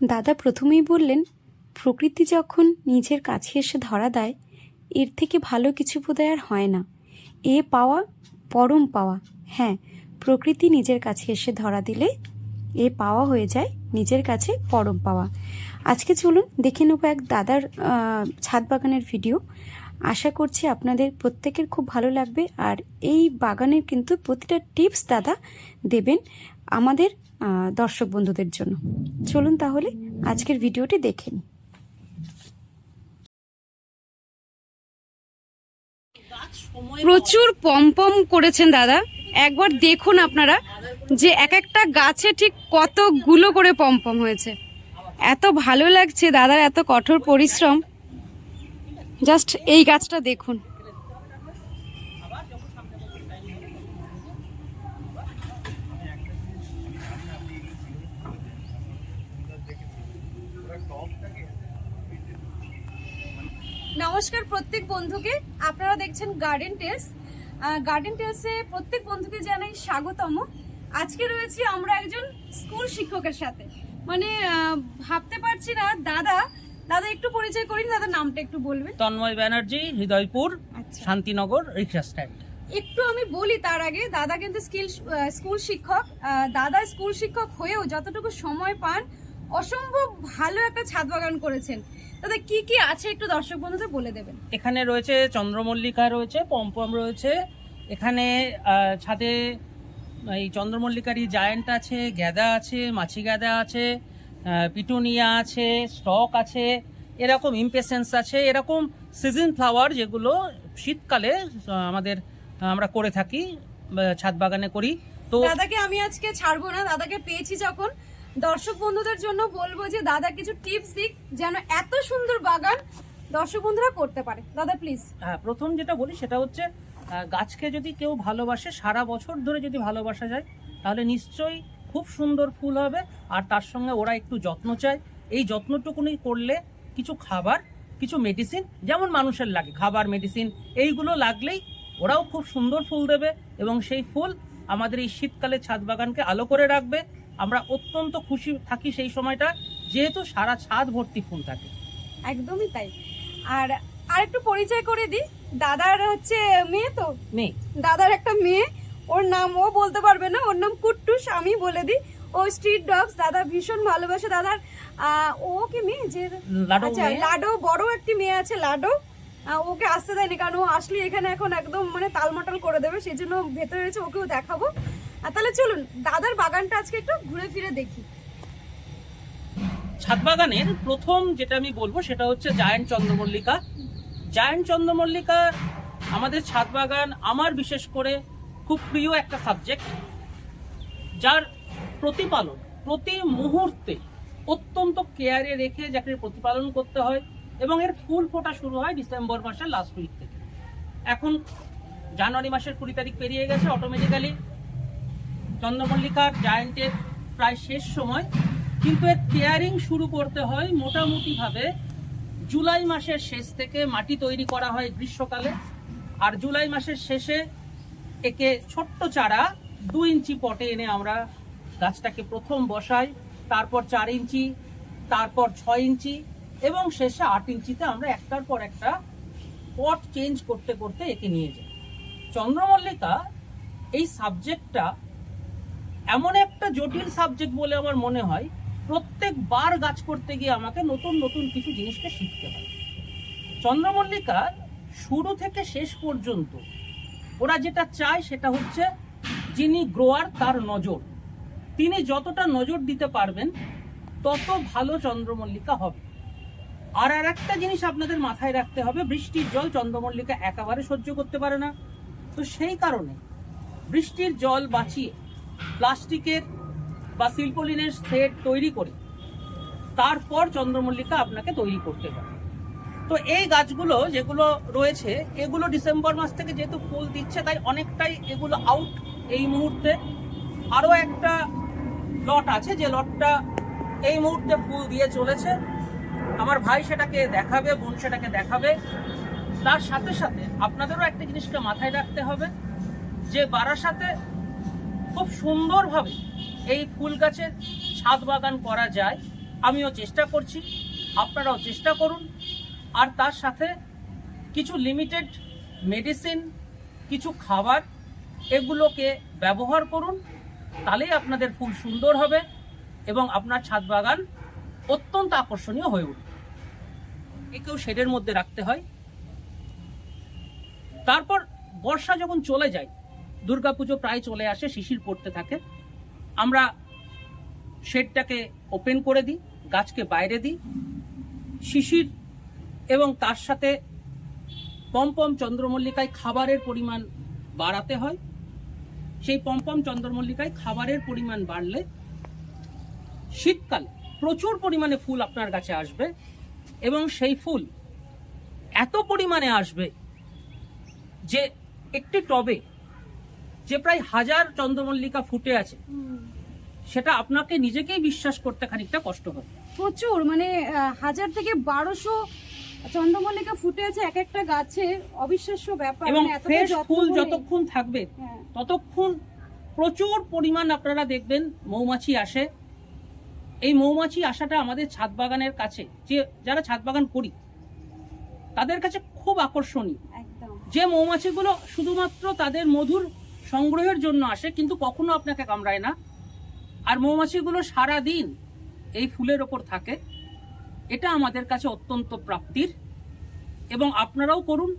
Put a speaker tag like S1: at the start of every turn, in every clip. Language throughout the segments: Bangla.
S1: দাদা প্রথমেই বললেন, প্রকৃতি যখন নিজের কাছে এসে ধরা দেয়, এর থেকে ভালো কিছু বোধহয় আর হয় না। এ পাওয়া পরম পাওয়া। হ্যাঁ প্রকৃতি নিজের কাছে এসে ধরা দিলে এ পাওয়া হয়ে যায় নিজের কাছে পরম পাওয়া। আজকে চলুন দেখে নেব এক দাদার ছাদ বাগানের ভিডিও আশা করছি আপনাদের প্রত্যেকের খুব ভালো লাগবে আর এই বাগানের কিন্তু প্রতিটা টিপস দাদা দেবেন আমাদের দর্শক বন্ধুদের জন্য। চলুন তাহলে আজকের ভিডিওটি দেখে নিই। প্রচুর পমপম করেছেন দাদা। একবার দেখুন আপনারা যে এক একটা গাছে ঠিক কতগুলো করে পমপম হয়েছে। এত ভালো লাগছে দাদার এত কঠোর পরিশ্রম। জাস্ট এই গাছটা দেখুন। নমস্কার প্রত্যেক বন্ধুকে। আপনারা দেখছেন গার্ডেন টেলস গার্ডেন টেলসে প্রত্যেক বন্ধুকে জানাই স্বাগতম। আজকে রয়েছি আমরা একজন স্কুল শিক্ষকের সাথে। মানে ভাবতে পারছি না, দাদা দাদা একটু পরিচয় করিন দাদার নামটা একটু বলবেন।
S2: তন্ময় ব্যানার্জি হৃদয়পুর
S1: আচ্ছা।
S2: Shantinagar rickshaw stand.
S1: একটু আমি বলি তার আগে দাদা কিন্তু স্কিল স্কুল শিক্ষক। দাদা স্কুল শিক্ষক হয়েও যতটুকু সময় পান অসম্ভব ভালো একটা ছাদ বাগান করেছেন। দাদা কি কি আছে একটু দর্শক বন্ধুদের বলে দেবেন?
S2: এখানে রয়েছে চন্দ্রমল্লিকা রয়েছে পম্পম রয়েছে। এখানে ছাদে এই চন্দ্রমল্লিকারই জায়ান্ট আছে গ্যাদা আছে মাছি গ্যাদা আছে। পিটুনিয়া আছে স্টক আছে এরকম ইমপেসেন্স আছে এরকম সিজন ফ্লাওয়ার যেগুলো শীতকালে আমাদের আমরা করে থাকি ছাদ বাগানে করি। তো
S1: দাদাকে আমি আজকে ছাড়বো না দাদাকে পেয়েছি যখন। দর্শক বন্ধুদের জন্য বলব যে দাদা কিছু টিপস দিক যেন এত সুন্দর বাগান দর্শক বন্ধুরা করতে পারে। দাদা প্লিজ
S2: হ্যাঁ প্রথম যেটা বলি সেটা হচ্ছে গাছকে যদি কেউ ভালোবাসে সারা বছর ধরে যদি ভালোবাসা যায় তাহলে নিশ্চয়ই খুব সুন্দর ফুল হবে আর তার সঙ্গে ওরা একটু যত্ন চায়। এই যত্নটুকুনি করলে কিছু খাবার কিছু মেডিসিন যেমন মানুষের লাগে খাবার মেডিসিন এইগুলো লাগলেই ওরাও খুব সুন্দর ফুল দেবে এবং সেই ফুল আমাদের এই শীতকালে ছাদ বাগানকে আলো করে রাখবে। আমরা অত্যন্ত খুশি থাকি সেই সময়টা যেহেতু সারা ছাদ ভর্তি ফুল থাকে।
S1: একদমই তাই। আর আর একটু পরিচয় করে দিই দাদার হচ্ছে মেয়ে তো?
S2: মেয়ে।
S1: দাদার একটা মেয়ে ওর নাম ও বলতে পারবে না ওর নাম কুট্টুস আমি বলে দিই। ও স্ট্রিট ডগস দাদা ভীষণ ভালোবাসে দাদার। ও কি মেয়ে? যে
S2: লাডো
S1: আচ্ছা। লাডো বড় একটি মেয়ে আছে লাডো। ওকে আসতে দেয়নি কারণ ও আসলে এখানে এখন একদম মানে তালমাটাল করে দেবে সেই জন্য ভেতরে রয়েছে ওকেও দেখাবো। আর তাহলে চলুন দাদার বাগানটা আজকে একটু ঘুরে ফিরে দেখি।
S2: ছাদ বাগানের প্রথম যেটা আমি বলব সেটা হচ্ছে জায়ান্ট চন্দ্রমল্লিকা। জায়ান্ট চন্দ্রমল্লিকা আমাদের ছাদ বাগান আমার বিশেষ করে খুব প্রিয় একটা সাবজেক্ট যার প্রতিপালন প্রতি মুহূর্তে অত্যন্ত কেয়ারে রেখে যাকে প্রতিপালন করতে হয় এবং এর ফুল ফোটা শুরু হয় ডিসেম্বর মাসের লাস্ট উইক থেকে। এখন জানুয়ারি মাসের কুড়ি তারিখ পেরিয়ে গেছে অটোমেটিক্যালি চন্দ্রমল্লিকার জায়ান্টের প্রায় শেষ সময়। কিন্তু এর কেয়ারিং শুরু করতে হয় মোটামুটিভাবে জুলাই মাসের শেষ থেকে মাটি তৈরি করা হয় গ্রীষ্মকালে। আর জুলাই মাসের শেষে একে ছোট্ট চারা দু ইঞ্চি পটে এনে আমরা গাছটাকে প্রথম বসাই, তারপর চার ইঞ্চি, তারপর ছয় ইঞ্চি এবং শেষে আট ইঞ্চিতে আমরা একটার পর একটা পট চেঞ্জ করতে করতে একে নিয়ে যাই। চন্দ্রমল্লিকা এই সাবজেক্টটা এমন একটা জটিল সাবজেক্ট বলে আমার মনে হয়, প্রত্যেকবার গাছ করতে গিয়ে আমাকে নতুন নতুন কিছু জিনিসকে শিখতে হয়। চন্দ্রমল্লিকার শুরু থেকে শেষ পর্যন্ত ওরা যেটা চায় সেটা হচ্ছে যিনি গ্রোয়ার তার নজর। তিনি যতটা নজর দিতে পারবেন, তত ভালো চন্দ্রমল্লিকা হবে। আর আর একটা জিনিস আপনাদের মাথায় রাখতে হবে, বৃষ্টির জল চন্দ্রমল্লিকা একেবারে সহ্য করতে পারে না। তো সেই কারণে বৃষ্টির জল বাঁচিয়ে প্লাস্টিকের বা শিল্পলিনের সেট তৈরি করে, তারপর চন্দ্রমল্লিকা আপনাকে তৈরি করতে হবে। তো এই গাছগুলো যেগুলো রয়েছে, এগুলো ডিসেম্বর মাস থেকে যেহেতু ফুল দিচ্ছে, তাই অনেকটাই এগুলো আউট এই মুহূর্তে। আরও একটা লট আছে, যে লটটা এই মুহূর্তে ফুল দিয়ে চলেছে। আমার ভাই সেটাকে দেখাবে, বোন সেটাকে দেখাবে। তার সাথে সাথে আপনাদেরও একটা জিনিসকে মাথায় রাখতে হবে, যে বারাসাতে খুব সুন্দরভাবে এই ফুল গাছের ছাদ বাগান করা যায়। আমিও চেষ্টা করছি, আপনারাও চেষ্টা করুন। আর তার সাথে কিছু লিমিটেড মেডিসিন কিছু খাবার, এগুলোকে ব্যবহার করুন, তাহলেই আপনাদের ফুল সুন্দর হবে এবং আপনার ছাদ বাগান অত্যন্ত আকর্ষণীয় হয়ে উঠবে। একেও শেডের মধ্যে রাখতে হয়। তারপর বর্ষা যখন চলে যায়, দুর্গাপুজো প্রায় চলে আসে, শিশির পড়তে থাকে। আমরা শেডটাকে ওপেন করে দিই, গাছকে বাইরে দিই। শিশির এবং তার সাথে পম্পম চন্দ্রমল্লিকায় খাবারের পরিমাণ বাড়াতে হয়। সেই পম্পম চন্দ্রমল্লিকায় খাবারের পরিমাণ বাড়লে শীতকালে প্রচুর পরিমাণে ফুল আপনার কাছে আসবে এবং সেই ফুল এত পরিমাণে আসবে যে একটি টবে যে প্রায় হাজার চন্দ্রমল্লিকা ফুটে আছে, সেটা আপনাকে নিজেকেই বিশ্বাস করতে খানিকটা কষ্ট হবে।
S1: প্রচুর মানে হাজার থেকে বারোশো চন্দ্রমল্লিকা ফুটে আছে এক একটা গাছে অবিশ্বাস্য ব্যাপার
S2: এবং
S1: মানে
S2: ফ্রেশ ফুল যতক্ষণ থাকবে
S1: হ্যাঁ,
S2: ততক্ষণ প্রচুর পরিমাণ আপনারা দেখবেন মৌমাছি আসে। এই মৌমাছি আসাটা আমাদের ছাদ বাগানের কাছে যে যারা ছাদ বাগান করি তাদের কাছে খুব আকর্ষণীয়। যে মৌমাছিগুলো শুধুমাত্র তাদের মধুর সংগ্রহের জন্য আসে কিন্তু কখনো আপনাকে কামড়ায় না। আর মৌমাছিগুলো সারা দিন এই ফুলের ওপর থাকে। এটা আমাদের কাছে অত্যন্ত প্রাপ্তির। এবং আপনারাও করুন।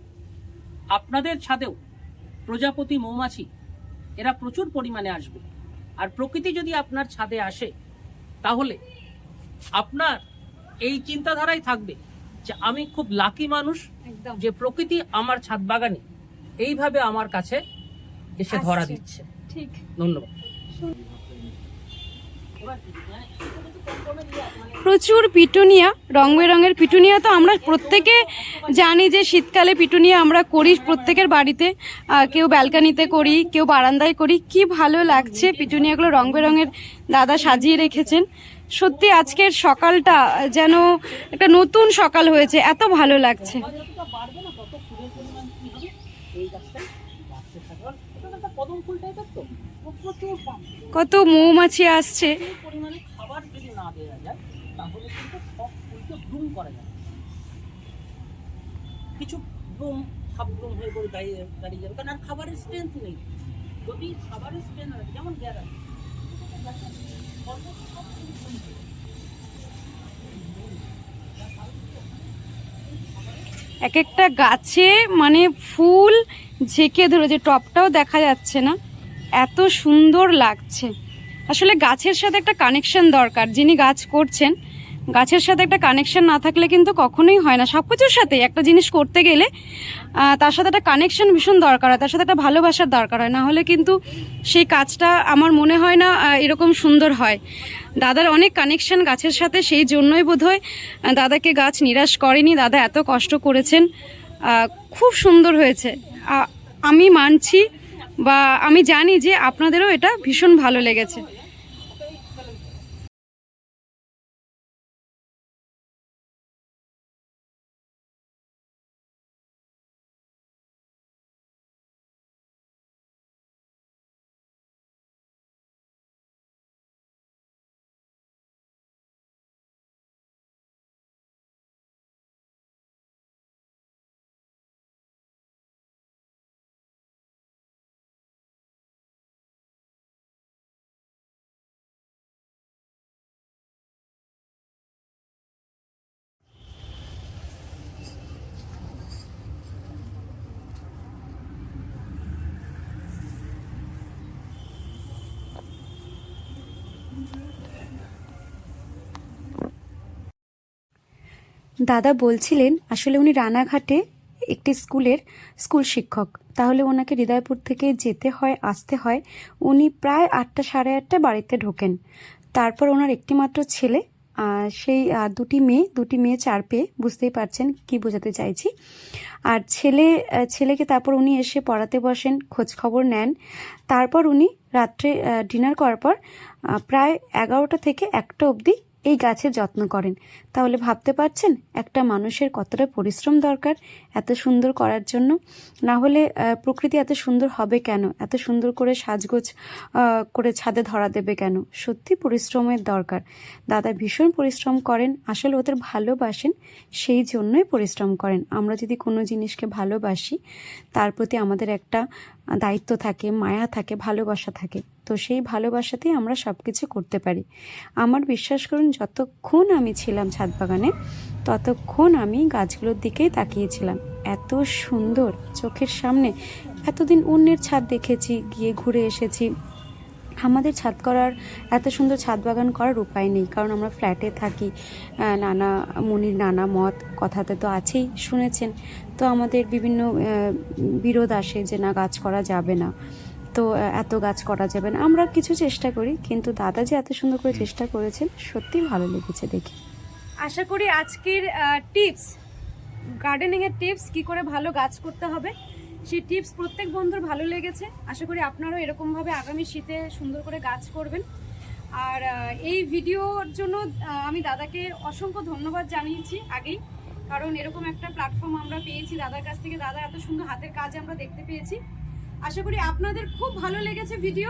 S2: আপনাদের ছাদেও প্রজাপতি মৌমাছি এরা প্রচুর পরিমাণে আসবে। আর প্রকৃতি যদি আপনার ছাদে আসে তাহলে আপনার এই চিন্তাধারাই থাকবে যে আমি খুব লাকি মানুষ যে প্রকৃতি আমার ছাদ বাগানে এইভাবে আমার কাছে এসে ধরা দিচ্ছে।
S1: ঠিক।
S2: ধন্যবাদ।
S1: প্রচুর পিটুনিয়া, রং বেরঙের পিটুনিয়া তো আমরা প্রত্যেকে জানি যে শীতকালে পিটুনিয়া আমরা করি প্রত্যেকের বাড়িতে। কেউ ব্যালকানিতে করি, কেউ বারান্দায় করি। কি ভালো লাগছে পিটুনিয়াগুলো রং বেরঙের দাদা সাজিয়ে রেখেছেন। সত্যি আজকের সকালটা যেন একটা নতুন সকাল হয়েছে, এত ভালো লাগছে
S2: যতটা বাড়বে না তত ফুলের পরিমাণ কি হবে এই গাছটাই বাড়তে থাকবে আর এটা তো একটা কদম ফুল টাইপের তো ও প্রচুর পাম
S1: কত মৌমাছি আসছে।
S2: পরিমাণে খাবার যদি না দেওয়া যায় তাহলে কিন্তু সব ফুলকে ব্লুম করা যায় কিছু ব্লুম হাফ ব্লুম হয়ে করে দাঁড়িয়ে দাঁড়িয়ে যাবে। কারণ আর খাবারের স্ট্রেংথ নেই। যদি খাবারের স্ট্রেংথ আছে যেমন গ্যারা
S1: এক একটা গাছে মানে ফুল ঝেঁকে ধরেছে টপটাও দেখা যাচ্ছে না। এত সুন্দর লাগছে। আসলে গাছের সাথে একটা কানেকশন দরকার। যিনি গাছ করছেন, গাছের সাথে একটা কানেকশন না থাকলে কিন্তু কখনোই হয় না। সব কিছুর সাথেই একটা জিনিস করতে গেলে তার সাথে একটা কানেকশন ভীষণ দরকার হয়, তার সাথে একটা ভালোবাসার দরকার হয়। না হলে কিন্তু সেই কাজটা আমার মনে হয় না এরকম সুন্দর হয়। দাদার অনেক কানেকশন গাছের সাথে, সেই জন্যই বোধহয় দাদাকে গাছ নিরাশ করেনি। দাদা এত কষ্ট করেছেন। খুব সুন্দর হয়েছে। আমি মানছি বা আমি জানি যে আপনাদেরও এটা ভীষণ ভালো লেগেছে।
S3: দাদা বলছিলেন, আসলে উনি রানাঘাটে একটি স্কুলের স্কুল শিক্ষক। তাহলে ওনাকে হৃদয়পুর থেকে যেতে হয়, আসতে হয়। উনি প্রায় আটটা, সাড়ে আটটা বাড়িতে ঢোকেন। তারপর ওনার একটি মাত্র ছেলে সেই দুটি মেয়ে দুটি মেয়ে চার পেয়ে বুঝতেই পারছেন কি বোঝাতে চাইছি। আর ছেলে ছেলেকে তারপর উনি এসে পড়াতে বসেন খোঁজ খবর নেন। তারপর উনি রাত্রে ডিনার করার পর প্রায় এগারোটা থেকে একটা অবধি এই গাছের যত্ন করেন। তাহলে ভাবতে পারছেন, একটা মানুষের কতটা পরিশ্রম দরকার এত সুন্দর করার জন্য? না হলে প্রকৃতি এত সুন্দর হবে কেন? এত সুন্দর করে সাজগোজ করে ছাদে ধরা দেবে কেন? সত্যি পরিশ্রমের দরকার। দাদা ভীষণ পরিশ্রম করেন, আসলে ওদের ভালোবাসেন, সেই জন্যই পরিশ্রম করেন। আমরা যদি কোনো জিনিসকে ভালোবাসি, তার প্রতি আমাদের একটা দায়িত্ব থাকে, মায়া থাকে, ভালোবাসা থাকে। তো সেই ভালোবাসাতেই আমরা সব কিছু করতে পারি। আমার বিশ্বাস করুন, যতক্ষণ আমি ছিলাম ছাদ বাগানে, ততক্ষণ আমি গাছগুলোর দিকেই তাকিয়েছিলাম। এত সুন্দর চোখের সামনে, এতদিন অন্যের ছাদ দেখেছি, গিয়ে ঘুরে এসেছি। আমাদের ছাদ করার এত সুন্দর ছাদ বাগান করার উপায় নেই কারণ আমরা ফ্ল্যাটে থাকি। নানা মুনির নানা মত কথাতে তো আছেই শুনেছেন। তো আমাদের বিভিন্ন বিরোধ আসে যে না গাছ করা যাবে না। তো এত গাছ করা যাবে না। আমরা কিছু চেষ্টা করি কিন্তু দাদা যে এত সুন্দর করে চেষ্টা করেছেন সত্যিই ভালো লেগেছে দেখে।
S1: আশা করি আজকের টিপস গার্ডেনিংয়ের টিপস কি করে ভালো গাছ করতে হবে? সেই টিপস প্রত্যেক বন্ধুর ভালো লেগেছে। আশা করি আপনারাও এরকমভাবে আগামী শীতে সুন্দর করে গাছ করবেন। আর এই ভিডিওর জন্য আমি দাদাকে অসংখ্য ধন্যবাদ জানিয়েছি আগেই। কারণ এরকম একটা প্ল্যাটফর্ম আমরা পেয়েছি দাদার কাছ থেকে। দাদা এত সুন্দর হাতের কাজ আমরা দেখতে পেয়েছি। আশা করি আপনাদের খুব ভালো লেগেছে ভিডিও।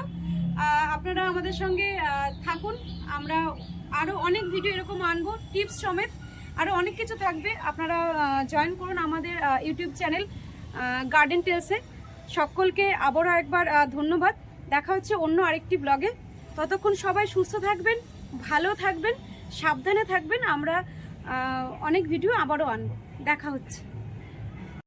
S1: আপনারা আমাদের সঙ্গে থাকুন। আমরা আরও অনেক ভিডিও এরকম আনব, টিপস সমেত। আরও অনেক কিছু থাকবে। আপনারা জয়েন করুন আমাদের ইউটিউব চ্যানেল গার্ডেন টেলসে সকলকে আবারও একবার ধন্যবাদ। দেখা হচ্ছে অন্য আরেকটি ব্লগে ততক্ষণ সবাই সুস্থ থাকবেন, ভালো থাকবেন, সাবধানে থাকবেন। আমরা অনেক ভিডিও আবারও আনব। দেখা হচ্ছে।